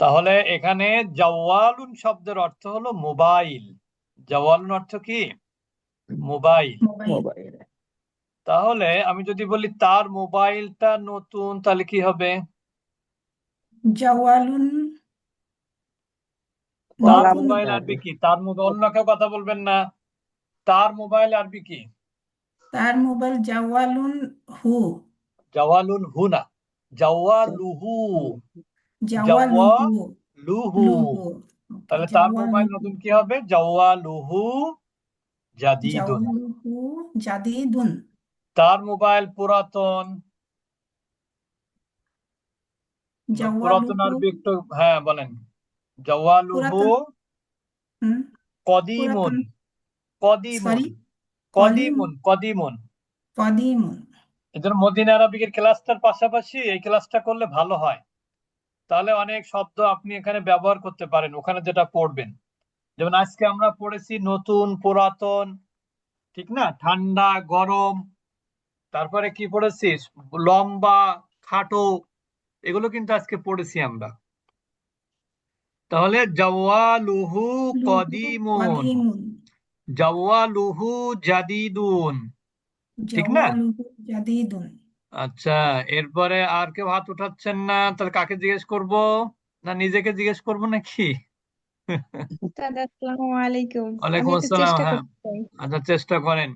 তাহলে এখানে জাওয়ালুন শব্দের অর্থ হলো মোবাইল। জাওয়ালুন অর্থ কি? মোবাইল। তাহলে আমি যদি বলি তার মোবাইলটা নতুন তাহলে কি হবে? জাওয়ালুন তার মোবাইল আরবি কি? তার মোবাইল অন্য কেউ কথা বলবেন না। তার মোবাইল আরবি কি? তার মোবাইল জাওয়ালুন হু। জাওয়ালুন হু না। জাওয়ালুহু জাওয়ালুহু লুহু লুহু তাহলে তার মোবাইল জাওয়ালুহু নতুন কি হবে? জাওয়ালুহু জাদিদুন জাওয়ালুহু জাদিদুন তার মোবাইল পুরাতন। পুরাতন জাওয়ালুহু আরবি একটু হ্যাঁ বলেন। জাওয়ালুহু পুরাতন। হুম? কদিমুন কদিমুন সরি কদিমুন কদিমুন কদিমুন এজন্য মদিনা আরবিকের ক্লাসটার পাশাপাশি এই ক্লাসটা করলে ভালো হয়। তাহলে অনেক শব্দ আপনি এখানে ব্যবহার করতে পারেন ওখানে যেটা পড়বেন। যেমন আজকে আমরা পড়েছি নতুন পুরাতন ঠিক না? ঠান্ডা গরম তারপরে কি পড়েছি লম্বা খাটো এগুলো কিন্তু আজকে পড়েছি আমরা। তাহলে জাওয়ালুহু লুহু কদিমুন। কদিমুন। জাওয়ালুহু জাদিদুন। ঠিক না? আচ্ছা এরপরে আর কেউ হাত উঠাচ্ছেন না তাহলে কাকে জিজ্ঞেস করব? না নিজেকে জিজ্ঞেস করব নাকি? আলাইকুম ওয়ালাইকুম আসসালাম চেষ্টা হ্যাঁ। আচ্ছা চেষ্টা করেন।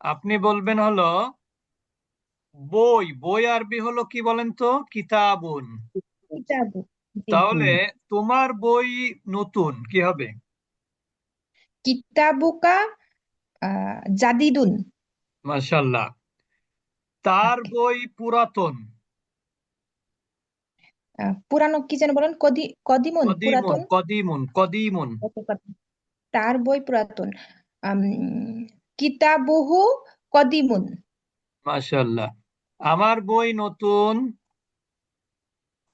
আপনি বলবেন হলো বই বই আরবি হলো কি বলেন তো? কিতাবুন। তাহলে তোমার বই নতুন কি হবে? কিতাবুকা আহ, জাদিদুন। মাশাআল্লাহ। তার বই পুরাতন। পুরানো কি যেন বলেন? কদি কদিমুন কদিমুন পুরাতন? কদিমুন কদিমুন। তার বই পুরাতন। কিতাবুহু কদিমুন। মাশাআল্লাহ। আমার বই নতুন।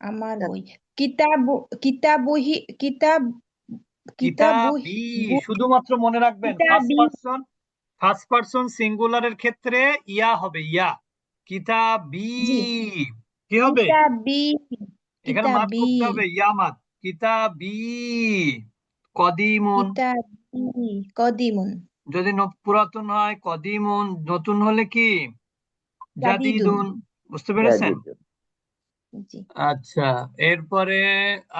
আমার বই। কিতাব কিতাবুহি কিতাব কিতাবুহি কিতাবি শুধুমাত্র মনে রাখবেন ফার্স্ট পারসন ফার্স্ট পারসন সিঙ্গুলারের ক্ষেত্রে ইয়া হবে ইয়া। কিতাবি কি হবে? এখানে কিতাবি করতে হবে ইয়া মাদ কিতাবি কদিমুন। কদিমুন। যদি পুরাতন হয় কদিমুন। নতুন হলে কি? জাদিদুন। জাদিদুন বুঝতে পেরেছেন? আচ্ছা এরপরে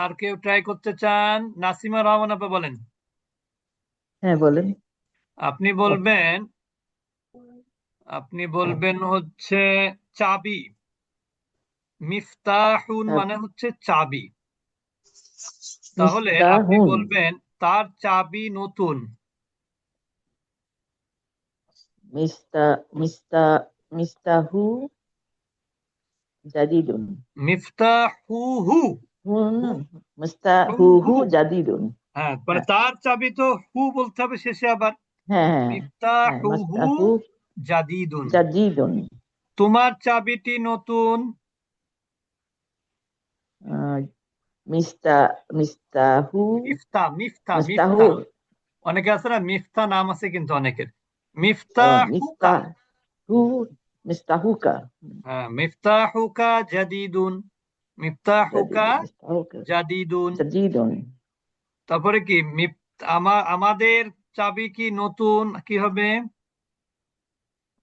আর কেউ ট্রাই করতে চান? নাসিমা রহমান আপা বলেন। হ্যাঁ বলেন। আপনি বলবেন আপনি বলবেন হচ্ছে চাবি। মিফতাহুন চাবি। মানে হচ্ছে চাবি। তাহলে আপনি বলবেন তার চাবি নতুন। মিস্তা মিস্তা মিস্তাহু জাদিদুন। মিফতাহুহু। হুম মিস্তাহুহু জাদিদুন। হ্যাঁ মানে তার চাবি তো হু বলতে হবে শেষে আবার। হ্যাঁ হ্যাঁ হ্যাঁ মিফতাহুহু জাদিদুন। জাদিদুন। তোমার চাবিটি নতুন? মিস্তা মিস্তাহু। মিফতা মিফতা মিস্তাহু। মিফতা অনেকে আছে না মিফতা নাম আছে কিন্তু অনেকের। ও, মিফতাহুকা মিস্তাহু মিস্তাহুকা হ্যাঁ মিফতাহুকা জাদিদুন। মিফতাহুকা জাদিদুন জাদিদুন। তারপরে কি আমাদের চাবি কি নতুন? কি হবে?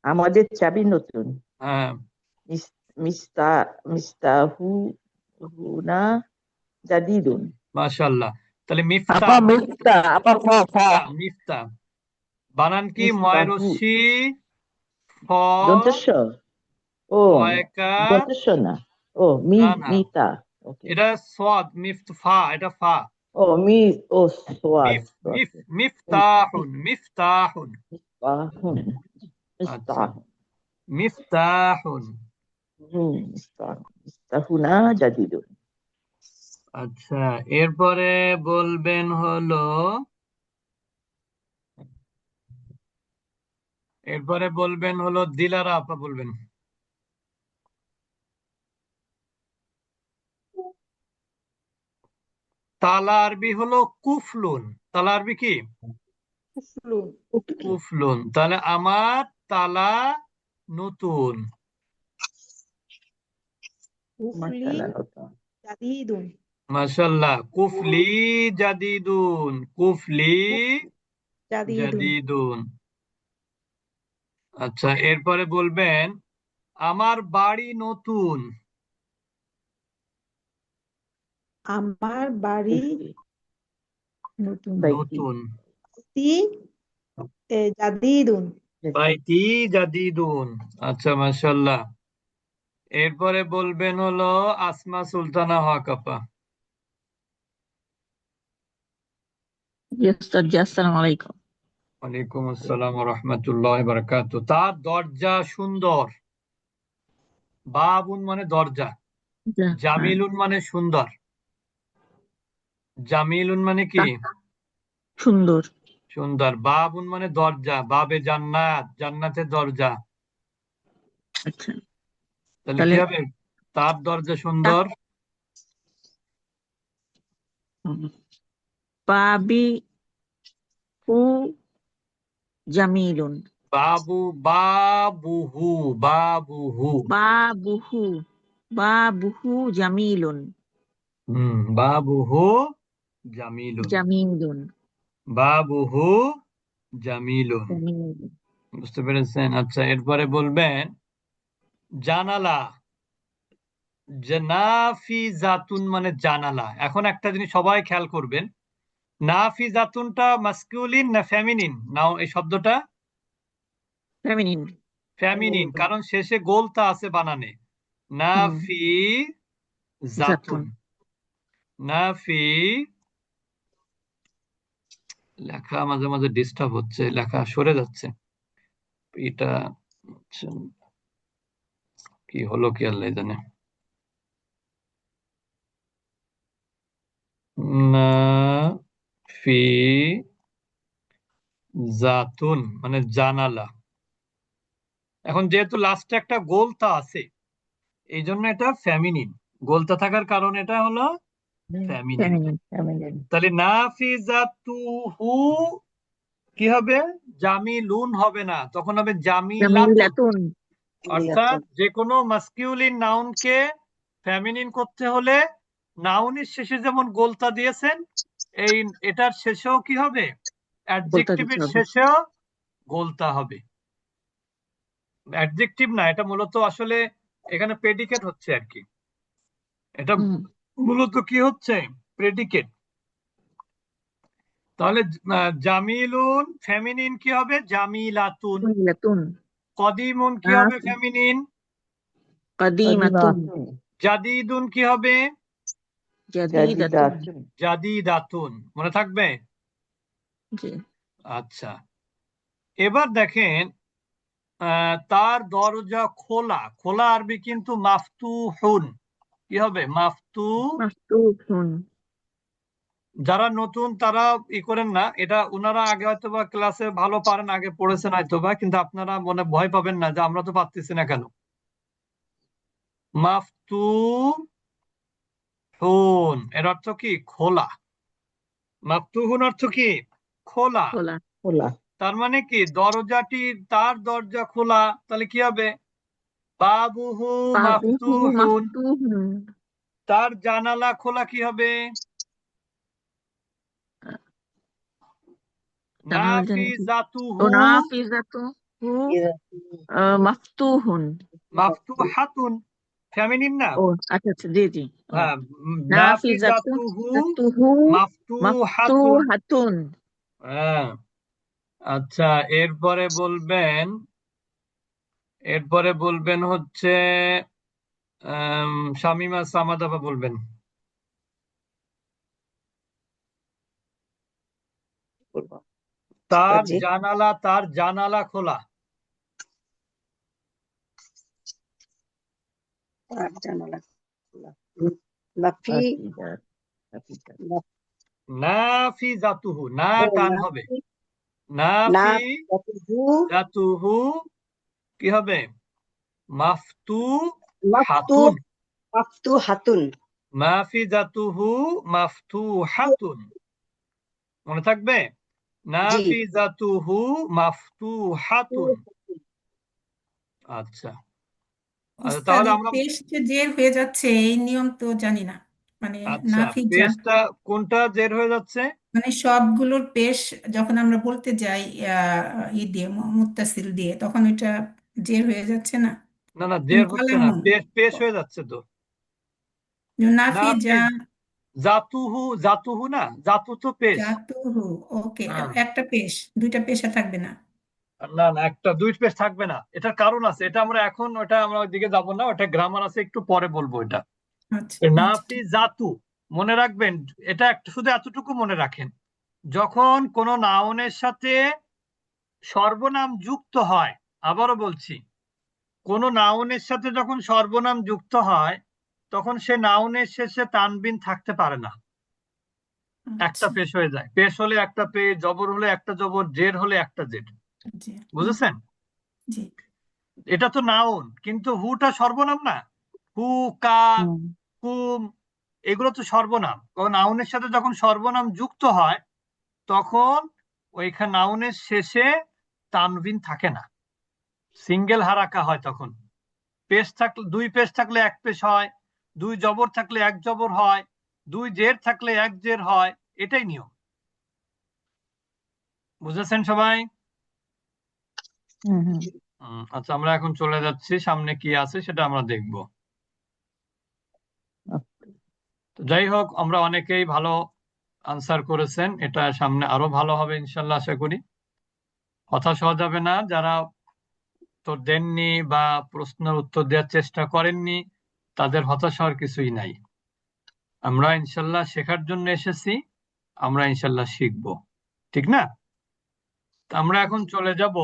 আমাদের চাবি নতুন। হ্যাঁ। মিস- মিস্তা মিস্তাহু হুনা জাদিদুন। মাশাআল্লাহ। তাহলে মিফতা আপা মিস্তা আপা ফা ফা মিফতা বানান কি। ময়রসি ফ দন্তস্ব? ও ফয়কা দন্তস্ব না। ও মি। মিতা। ওকে। এটা সদ মিফত ফা এটা ফা। ও সোয়াদ মিফ মিফ মিফতাহুন মিফতাহুন। মিস্তাহুন মিস্তাহুন মিফতাহুন। জাদিদুন আচ্ছা এরপরে বলবেন হলো এরপরে বলবেন হলো দিলারা আপা বলবেন। তালা আরবি হলো কুফলুন। তালা আরবি কি? কুফলুন। তাহলে আমার তালা নতুন। মাশাল্লাহ কুফলি জাদিদুন। কুফলি জাদিদুন। আচ্ছা এরপরে বলবেন আমার বাড়ি নতুন। আমার বাড়ি নতুন বাইতি নতুন। তি জাদিদুন। বাইতি জাদিদুন। আচ্ছা মাশাল্লাহ এরপরে বলবেন হলো আসমা সুলতানা হক আপা ওয়ালাইকুম আসসালাম রহমতুল্লাহ বারাকাতু। তার দরজা সুন্দর। বাবুন মানে দরজা। জামিলুন মানে সুন্দর। জামিলুন মানে কি? সুন্দর। সুন্দর। বাবুন মানে দরজা। বাবে জান্নাত জান্নাতের দরজা। আচ্ছা। তাহলে কি হবে? তার দরজা সুন্দর। বাবি হু জামিলুন বাবু বাবুহু বাবুহু বাবুহু বাবুহু জামিলুন হুম বাবুহু জামিলুন। জামিলুন। বাবুহু জামিলুন। বুঝতে পেরেছেন? আচ্ছা এরপরে বলবেন জানালা। নাফিজাতুন মানে জানালা। এখন একটা জিনিস সবাই খেয়াল করবেন। নাফিজাতুনটা মাস্কুলিন না ফেমিনিন নাও এই শব্দটা। ফেমিনিন ফেমিনিন কারণ শেষে গোলতা আছে বানানে। নাফি জাতুন। নাফি লেখা মাঝে মাঝে ডিস্টার্ব হচ্ছে, লেখা সরে যাচ্ছে। এটা কি হলো কি আল্লাহ জানে। নাফি জাতুন মানে জানালা। এখন যেহেতু লাস্টে একটা গোলতা আছে, এই জন্য এটা ফেমিনিন গোলতা থাকার কারণ এটা হলো তাহলে নাফিজাতুহু কি হবে? জামিলুন হবে না। তখন হবে জামিলাতুন। অর্থাৎ যে কোনো মাস্কিউলিন নাউনকে ফেমিনিন করতে হলে নাউনের শেষে যেমন গোলতা দিয়েছেন এই এটার শেষেও কি হবে? অ্যাডজেক্টিভের শেষেও গোলতা হবে। অ্যাডজেক্টিভ না এটা মূলত আসলে এখানে প্রেডিকেট হচ্ছে আর কি। এটা মূলত কি হচ্ছে? প্রেডিকেট তাহলে জামিলুন ফেমিনিন কি হবে? জামিলাতুন। কদিমুন কি হবে ফেমিনিন কাদিমাতুন। জাদিদুন কি হবে? জাদিদাতুন। মনে থাকবে? আচ্ছা। এবার দেখেন আহ, তার দরজা খোলা। খোলা আরবি কিন্তু মাফতু মাফতুহুন। কি হবে? মাফতু যারা নতুন তারা ই করেন না। এটা ওনারা আগে হয়তো বা ক্লাসে ভালো পারেন আগে পড়েছেন হয়তো বা কিন্তু আপনারা মনে ভয় পাবেন না যে আমরা তো পারতেছি না কেন। মাফতু হুন এর অর্থ কি? খোলা। মাফতুহুন অর্থ কি? খোলা। খোলা। খোলা। তার মানে কি? দরজাটি তার দরজা খোলা তাহলে কি হবে? বাবুহু মাফতুহুন তার জানালা খোলা কি হবে? নাফিজাতুহু নাফিজাতুহু মাফতুহুন। মাফতুহাতুন। না ও আচ্ছা আচ্ছা জি জি। হ্যাঁ নাফিজাতুহু মাফতুহাতুন। হ্যাঁ। আচ্ছা এরপরে বলবেন এরপরে বলবেন হচ্ছে শামিমা সামাদাবা বলবেন। তার জানালা তার জানালা খোলা। তার জানালা খোলা। নাফি নাফিজাতুহু না টান হবে। না নাফিজাতুহু কি হবে? মাফতু হাতুন। মাফতু হাতুন। মাফতু হাতুন। মনে থাকবে? নাফিজাতুহু মাফতুহাতুন আচ্ছা। আচ্ছা, তাহলে আমরা জের হয়ে যাচ্ছে এই নিয়ম তো জানি না। মানে আচ্ছা কোনটা জের হয়ে যাচ্ছে? মানে সবগুলোর পেশ যখন আমরা বলতে যাই আহ, ই দিয়ে মুত্তাসিল দিয়ে তখন ওইটা জের হয়ে যাচ্ছে না? না না জের হচ্ছে না পেশ পেশ হয়ে যাচ্ছে তো। নাফি যা জাতুহু জাতুহু না জাতু তো পেশ। জাতুহু ওকে হ্যাঁ। একটা পেশ দুইটা পেশা থাকবে না। না না একটা দুই পেজ থাকবে না। এটার কারণ আছে এটা আমরা এখন ওটা আমরা ওইদিকে যাব না ওটা গ্রামার আছে একটু পরে বলব এটা। আচ্ছা আচ্ছা। নাফি জাতু মনে রাখবেন এটা একটা শুধু এতটুকু মনে রাখেন যখন কোনো নাউনের সাথে সর্বনাম যুক্ত হয় আবারও বলছি কোনো নাউনের সাথে যখন সর্বনাম যুক্ত হয় তখন সে নাউনের শেষে তানবিন থাকতে পারে না। একটা আচ্ছা পেশ হয়ে যায়। পেশ হলে একটা পেশ জবর হলে একটা জবর জের হলে একটা জের বুঝেছেন? এটা তো নাউন কিন্তু হুটা সর্বনাম না। হু কা কুম এগুলো তো সর্বনাম। কারণ নাউনের সাথে যখন সর্বনাম যুক্ত হয় তখন ওইখানে নাউনের শেষে তানবিন থাকে না। সিঙ্গেল হারাকা হয় তখন। পেশ থাকলে দুই পেশ থাকলে এক পেশ হয় দুই জবর থাকলে এক জবর হয় দুই জের থাকলে এক জের হয় এটাই নিয়ম। বুঝেছেন সবাই? আচ্ছা আমরা এখন চলে যাচ্ছি সামনে কি আছে সেটা আমরা দেখব। যাই হোক আমরা অনেকেই ভালো আনসার করেছেন এটা সামনে আরও ভালো হবে ইনশাল্লাহ আশা করি। হতাশ হওয়া যাবে না যারা উত্তর দেননি বা প্রশ্নের উত্তর দেওয়ার চেষ্টা করেননি তাদের হতাশ হওয়ার কিছুই নাই। আমরা ইনশাল্লাহ শেখার জন্য এসেছি আমরা ইনশাল্লাহ শিখব। ঠিক না? আমরা এখন চলে যাব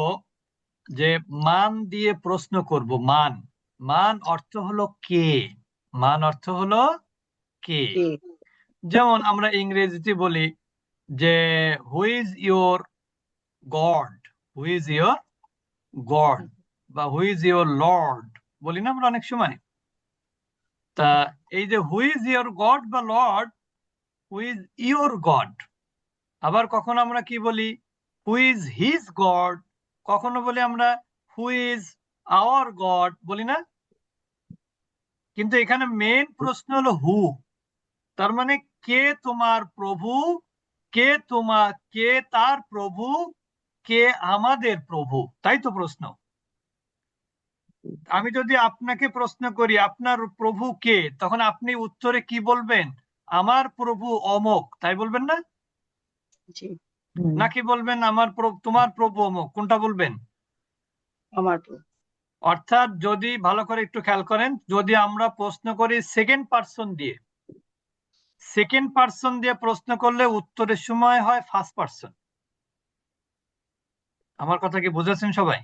যে মান দিয়ে প্রশ্ন করব মান। মান অর্থ হলো কে? মান অর্থ হলো কে? কে? যেমন আমরা ইংরেজিতে বলি যে who is your god who is your god বা হু ইজ ইয়োর লর্ড বলি না আমরা অনেক সময়। তা এই যে হু ইজ ইয়োর গড বা lord who is your god আবার কখনো আমরা কি বলি? হু ইজ হিজ গড কখনো বলি আমরা হু ইজ আওয়ার গড বলি না? কিন্তু এখানে মেন প্রশ্ন হলো হু তার মানে কে তোমার প্রভু, কে তোমার কে তার প্রভু, কে আমাদের প্রভু। তাই তো প্রশ্ন। আমি যদি আপনাকে প্রশ্ন করি আপনার প্রভু কে? তখন আপনি উত্তরে কি বলবেন? আমার প্রভু অমক। তাই বলবেন না? নাকি বলবেন? আমার প্রভু তোমার প্রভু অমক। কোনটা বলবেন? আমার অর্থাৎ যদি ভালো করে একটু খেয়াল করেন যদি আমরা প্রশ্ন করি সেকেন্ড পার্সন দিয়ে সেকেন্ড পার্সন দিয়ে প্রশ্ন করলে উত্তরের সময় হয় ফার্স্ট পার্সন আমার কথা কি বুঝেছেন সবাই?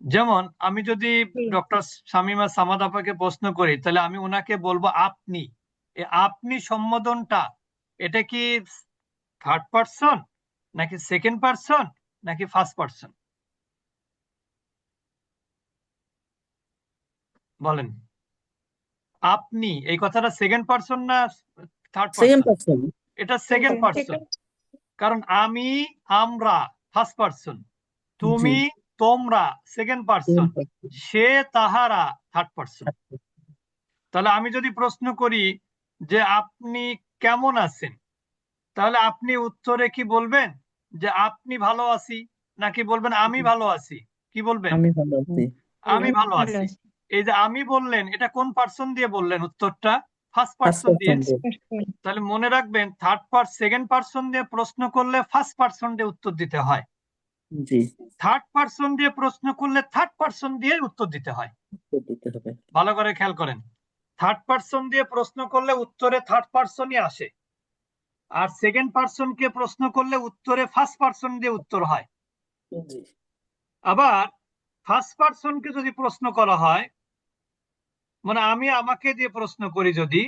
যেমন আমি যদি ডক্টর শামিমা সামাদ আপাকে প্রশ্ন করি তাহলে আমি ওনাকে বলব আপনি আপনি সম্বোধনটা এটা কি থার্ড পার্সন নাকি সেকেন্ড পার্সন নাকি ফার্স্ট পার্সন বলেন। আপনি এই কথাটা সেকেন্ড পার্সন না থার্ড পার্সন এটা সেকেন্ড. পার্সন কারণ আমি আমরা ফার্স্ট পার্সন তুমি তোমরা সেকেন্ড পার্সন সে তাহারা থার্ড পার্সন তাহলে আমি যদি প্রশ্ন করি যে আপনি কেমন আছেন? তাহলে আপনি উত্তরে কি বলবেন? যে আপনি ভালো আছি নাকি বলবেন আমি ভালো আছি? কি বলবেন? আমি ভালো আছি। আমি ভালো আছি। এই যে আমি বললেন এটা কোন পার্সন দিয়ে বললেন উত্তরটা? ফার্স্ট পার্সন দিয়ে পার্সন দিয়ে। তাহলে মনে রাখবেন থার্ড পার্ট সেকেন্ড পার্সন দিয়ে প্রশ্ন করলে ফার্স্ট পার্সন দিয়ে উত্তর দিতে হয়। জি। থার্ড পার্সন দিয়ে প্রশ্ন করলে থার্ড পার্সন দিয়ে উত্তর দিতে হয়। দিতে হবে। ভালো করে খেয়াল করেন। থার্ড পার্সন দিয়ে প্রশ্ন করলে উত্তরে থার্ড পার্সনই আসে। আর সেকেন্ড পার্সনকে প্রশ্ন করলে উত্তরে ফার্স্ট পার্সন দিয়ে উত্তর হয়। আবার ফার্স্ট পার্সনকে যদি প্রশ্ন করা হয় মানে আমি আমাকে দিয়ে প্রশ্ন করি যদি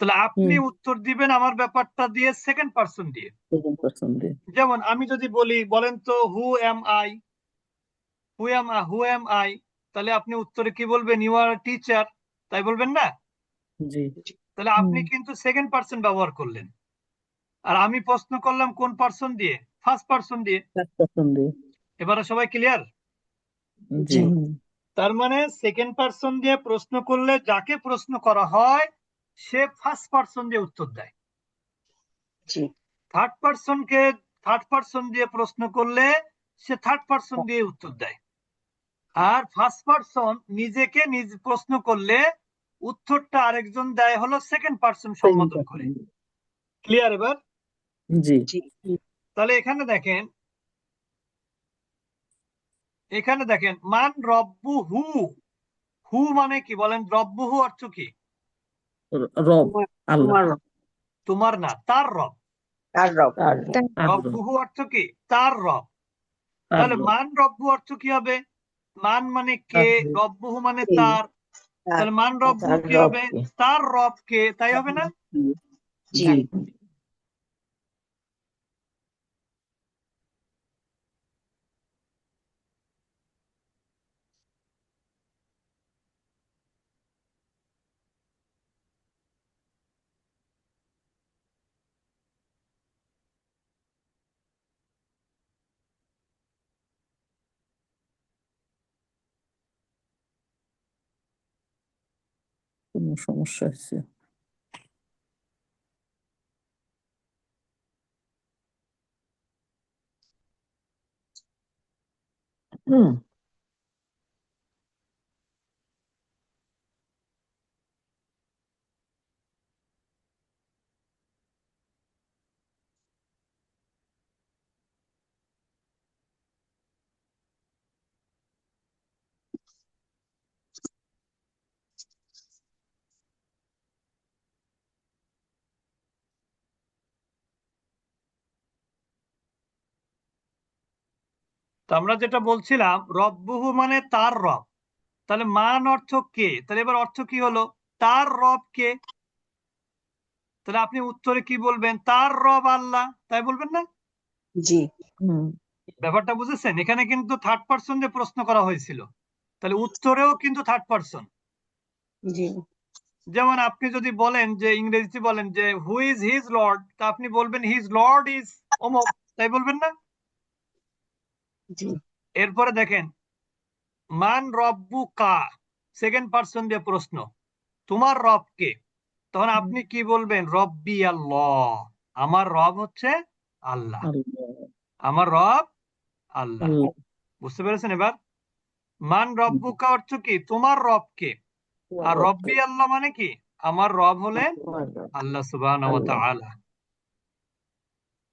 তাহলে আপনি উত্তর দিবেন আমার ব্যাপারটা দিয়ে সেকেন্ড পার্সন দিয়ে। সেকেন্ড পার্সন দিয়ে। যেমন আমি যদি বলি বলেন তো who am I who am who am I তাহলে আপনি উত্তরে কি বলবেন? ইউ আর টিচার তাই বলবেন না? জি। তাহলে আপনি কিন্তু সেকেন্ড পার্সন ব্যবহার করলেন। আর আমি প্রশ্ন করলাম কোন পার্সন দিয়ে? ফার্স্ট পার্সন দিয়ে। ফার্স্ট পার্সন দিয়ে। এবারে সবাই ক্লিয়ার জি। তার মানে সেকেন্ড পার্সন দিয়ে প্রশ্ন করলে যাকে প্রশ্ন করা হয় সে ফার্স্ট পার্সন দিয়ে উত্তর দেয়। জি। থার্ড পার্সনকে থার্ড পার্সন দিয়ে প্রশ্ন করলে সে থার্ড পার্সন দিয়ে উত্তর দেয়। আর ফার্স্ট পার্সন নিজেকে নিজ প্রশ্ন করলে উত্তরটা আরেকজন দেয় হলো সেকেন্ড পার্সন সম্বোধন করে। ক্লিয়ার এবার? জি। জি। তাহলে এখানে দেখেন এখানে দেখেন মান রব্বু হু হু মানে কি বলেন? রব্বু হু অর্থ কি? রব আল্লাহ। তোমার রব, তোমার না তার রব। তার রব। তার তার রব্বু হু অর্থ কি? তার রব। তাহলে মান রব্বু অর্থ কি হবে? মান মানে কে? রব্বুহু মানে তার। তার তাহলে মান রব্বু কি হবে? তার রব কে? তাই হবে না? জি। জি কোনো সমস্যা হয়েছে তো আমরা যেটা বলছিলাম রব্বুহু মানে তার রব। তাহলে মান অর্থ কে? তাহলে এবার অর্থ কি হলো? তার রব কে? তাহলে আপনি উত্তরে কি বলবেন? তার রব আল্লাহ। তাই বলবেন না? জি। ব্যাপারটা বুঝেছেন? এখানে কিন্তু থার্ড পার্সন দিয়ে প্রশ্ন করা হয়েছিল। তাহলে উত্তরেও কিন্তু থার্ড পার্সন জি। যেমন আপনি যদি বলেন যে ইংরেজিতে বলেন যে হু ইজ হিজ লর্ড তা আপনি বলবেন হিজ লর্ড ইজ অমুক। তাই বলবেন না? এরপরে দেখেন মান রব্বু কা সেকেন্ড পার্সন দিয়ে প্রশ্ন তোমার রব কে? তখন আপনি কি বলবেন? রব্বি আল্লাহ। আমার রব হচ্ছে আল্লাহ। আমার রব আল্লাহ। বুঝতে পেরেছেন এবার? মান রব্বু কা অর্থ কি? তোমার রব কে? আর রব্বি আল্লাহ মানে কি? আমার রব হলেন আল্লাহ। তাআলা।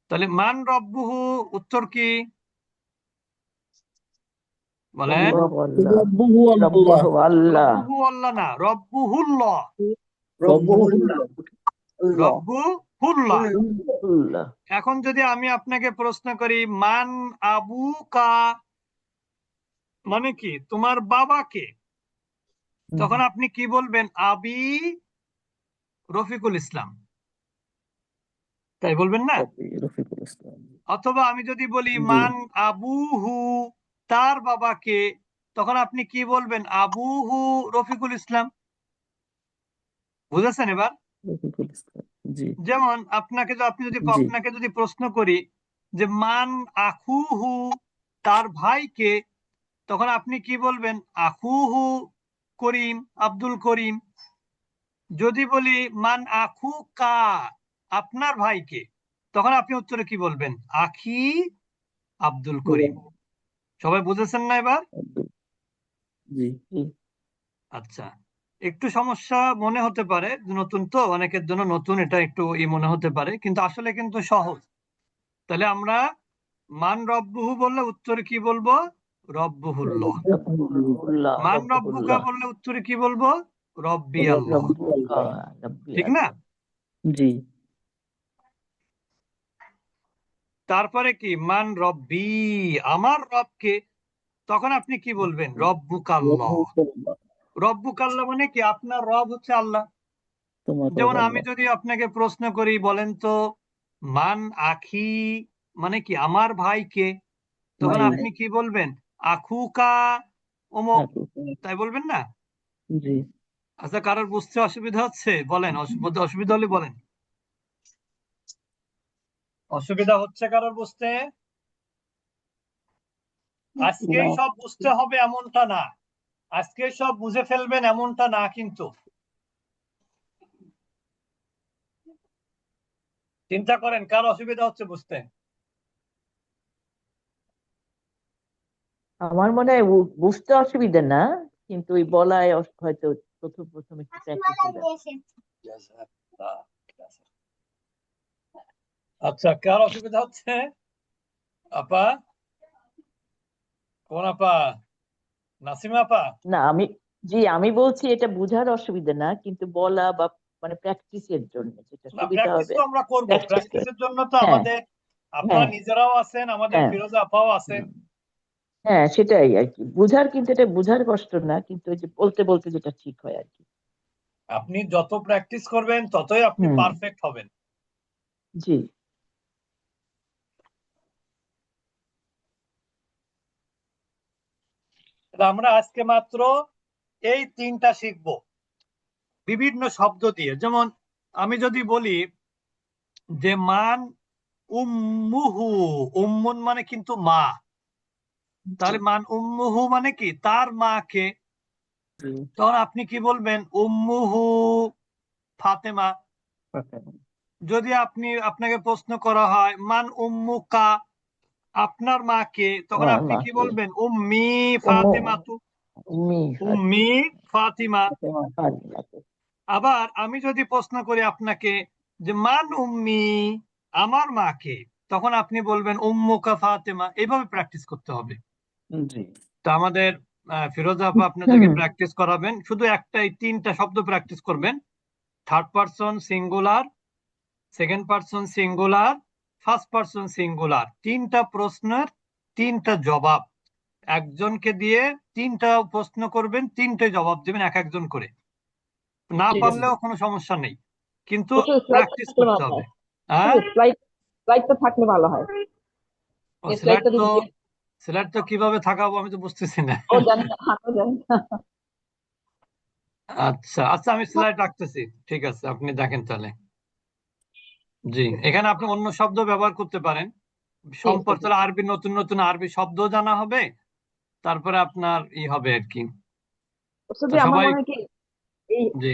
তাহলে মান রব্বুহু উত্তর কি? বলেন রব্বুহু আল্লাহ রব্বুহু আল্লাহ না রব্বুহুল্লাহ। রব্বুহুল্লাহ। এখন যদি আমি আপনাকে প্রশ্ন করি মান আবুকা মানে কি? তোমার বাবাকে তখন আপনি কি বলবেন? আবি রফিকুল ইসলাম। তাই বলবেন না? অথবা আমি যদি বলি। মান আবুহু তার বাবাকে তখন আপনি কি বলবেন? আবুহু রফিকুল ইসলাম। বুঝেছেন এবার? যেমন আপনাকে আপনি যদি আপনাকে যদি প্রশ্ন করি যে মান আখুহু তার ভাইকে তখন আপনি কি বলবেন? আখুহু করিম আব্দুল করিম। যদি বলি মান আখু কা আপনার ভাইকে তখন আপনি উত্তরে কি বলবেন? আখি আব্দুল করিম। সবাই বুঝেছেন না এবার? জি। আচ্ছা একটু সমস্যা মনে হতে পারে নতুন তো অনেকের জন্য নতুন এটা একটু ই মনে হতে পারে কিন্তু আসলে কিন্তু সহজ। তাহলে আমরা মান রব্বুহু বললে উত্তরে কি বলব? রব্বুহুল্লাহ। রব্বুহুল্লাহ। মান রব্বুকা বললে উত্তরে কি বলব? রব্বি আল্লাহ। ঠিক না? জি। তারপরে কি? মান রব্বি আমার রবকে তখন আপনি কি বলবেন? রব্বুকাল্লাহ রব্বুকাল্লাহ মানে কি? আপনার রব হচ্ছে আল্লাহ। যেমন আমি যদি আপনাকে প্রশ্ন করি বলেন তো মান আখি মানে কি? আমার ভাইকে তখন আপনি কি বলবেন? আখুকা অমুক তাই বলবেন না? আচ্ছা কারোর বুঝতে অসুবিধা হচ্ছে? বলেন অসুবিধা হলে বলেন। অসুবিধা হচ্ছে কারোর বুঝতে? আজকেই না। সব বুঝতে হবে এমনটা না। আজকে সব বুঝে ফেলবেন এমনটা না কিন্তু। চিন্তা করেন কার অসুবিধা হচ্ছে বুঝতে? আমার মনে হয় বুঝতে অসুবিধা না কিন্তু ওই বলায় হয়তো প্রথম প্রথম একটু প্র্যাকটিস আচ্ছা কার অসুবিধা হচ্ছে? আপা? কোন আপা? নাসিমা আপা? না আমি জি আমি বলছি এটা বোঝার অসুবিধা না কিন্তু বলা বা মানে প্র্যাকটিসের জন্য যেটা সুবিধা হবে আমরা করব। প্র্যাকটিসের জন্য তো হ্যাঁ। আমাদের আপনারা হ্যাঁ। নিজেরাও আছেন আমাদের হ্যাঁ। ফিরোজা আপাও আছেন। হ্যাঁ সেটাই আর কি বুঝার কিন্তু এটা বুঝার কষ্ট না কিন্তু ওই যে বলতে বলতে যেটা ঠিক হয় আর কি। আপনি যত প্র্যাকটিস করবেন ততই আপনি পারফেক্ট হবেন। জি। আমরা আজকে মাত্র এই তিনটা শিখব। বিভিন্ন শব্দ দিয়ে। যেমন আমি যদি বলি যে মান উম্মুহু উম্মুন মানে কিন্তু মা। তাহলে মান উম্মুহু মানে কি? তার মাকে। তখন আপনি কি বলবেন? উম্মুহু ফাতেমা। যদি আপনি আপনাকে প্রশ্ন করা হয় মান উম্মুকা আপনার মাকে তখন আপনি কি বলবেন? উম্মি ফাতেমা তু উম্মি ফাতিমা। আবার আমি যদি প্রশ্ন করি আপনাকে যে মান উম্মি? আমার মাকে তখন আপনি বলবেন উম্মুকা ফাতেমা। এইভাবে প্র্যাকটিস করতে হবে। জি। তো আমাদের ফিরোজা আপা আপনাদেরকে। প্র্যাকটিস করাবেন। শুধু একটাই তিনটা শব্দ প্র্যাকটিস করবেন। Third person singular second person singular first person singular তিনটা প্রশ্নের তিনটা জবাব। একজনকে দিয়ে তিনটা প্রশ্ন করবেন তিনটে জবাব দেবেন এক একজন করে। না পারলেও কোনো সমস্যা নেই কিন্তু প্র্যাকটিস করতে হবে। হয়। হ্যাঁ। স্লাইড স্লাইডটা থাকলে ভালো হয়। স্লাইড তো স্লাইড তো কীভাবে থাকাবো আমি তো বুঝতেছি না। ও জানি না। জানি আচ্ছা আচ্ছা আমি স্লাইড রাখতেছি। ঠিক আছে আপনি দেখেন তাহলে। জি। এখানে আপনি অন্য শব্দ ব্যবহার করতে পারেন। সম্পর্ক তাহলে আরবি নতুন নতুন আরবি শব্দ জানা হবে তারপরে আপনার ই হবে আর কি। আমার মনে হয় কি এই জি।